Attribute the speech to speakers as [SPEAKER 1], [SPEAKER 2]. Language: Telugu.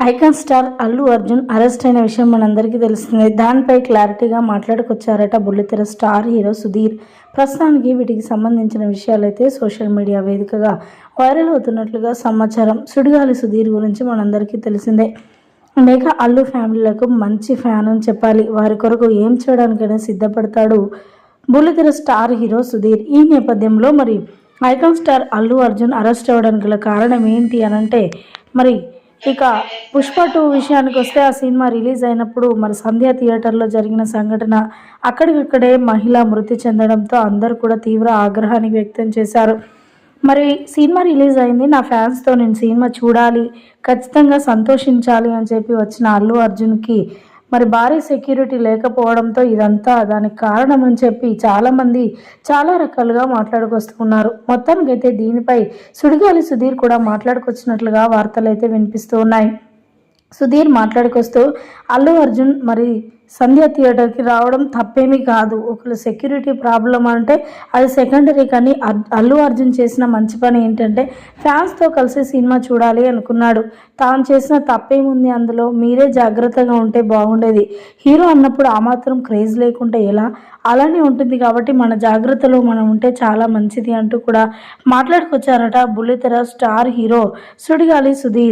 [SPEAKER 1] Icon star Allu Arjun arrest అయిన విషయం మనందరికీ తెలుస్తుంది. దానిపై క్లారిటీగా మాట్లాడుకొచ్చారట బుల్లితెర స్టార్ హీరో సుధీర్. ప్రస్తుతానికి వీటికి సంబంధించిన విషయాలైతే సోషల్ మీడియా వేదికగా వైరల్ అవుతున్నట్లుగా సమాచారం సుడిగాలి సుధీర్ గురించి మనందరికీ తెలిసిందే. మెగా అల్లు ఫ్యామిలీలకు మంచి ఫ్యాన్ అని చెప్పాలి. వారి కొరకు ఏం చేయడానికైనా సిద్ధపడతాడు బుల్లితెర స్టార్ హీరో సుధీర్. ఈ నేపథ్యంలో మరి icon star Allu Arjun arrest అవ్వడానికి గల కారణం ఏంటి అని అంటే మరి ఇక పుష్ప టూ విషయానికి వస్తే ఆ సినిమా రిలీజ్ అయినప్పుడు మరి సంధ్య థియేటర్లో జరిగిన సంఘటన అక్కడికక్కడే మహిళ మృతి చెందడంతో అందరూ కూడా తీవ్ర ఆగ్రహాన్ని వ్యక్తం చేశారు. మరి సినిమా రిలీజ్ అయింది నా ఫ్యాన్స్తో నేను సినిమా చూడాలి ఖచ్చితంగా సంతోషించాలి అని చెప్పి వచ్చిన అల్లు అర్జున్కి మరి భారీ సెక్యూరిటీ లేకపోవడంతో ఇదంతా దానికి కారణం అని చెప్పి చాలామంది చాలా రకాలుగా మాట్లాడుకొస్తున్నారు. మొత్తానికైతే దీనిపై సుడిగాలి సుధీర్ కూడా మాట్లాడుకొచ్చినట్లుగా వార్తలు అయితే వినిపిస్తూ ఉన్నాయి. సుధీర్ మాట్లాడుకొస్తూ అల్లు అర్జున్ మరి సంధ్య థియేటర్కి రావడం తప్పేమీ కాదు. ఒకళ్ళు సెక్యూరిటీ ప్రాబ్లం అంటే అది సెకండరీ కానీ అల్లు అర్జున్ చేసిన మంచి పని ఏంటంటే ఫ్యాన్స్తో కలిసి సినిమా చూడాలి అనుకున్నాడు. తాను చేసిన తప్పేముంది అందులో? మీరే జాగ్రత్తగా ఉంటే బాగుండేది. హీరో అన్నప్పుడు ఆ మాత్రం క్రేజ్ లేకుంటే ఎలా? అలానే ఉంటుంది కాబట్టి మన జాగ్రత్తలో మనం ఉంటే చాలా మంచిది అంటూ కూడా మాట్లాడుకొచ్చారట బుల్లితెర స్టార్ హీరో సుడిగాలి సుధీర్.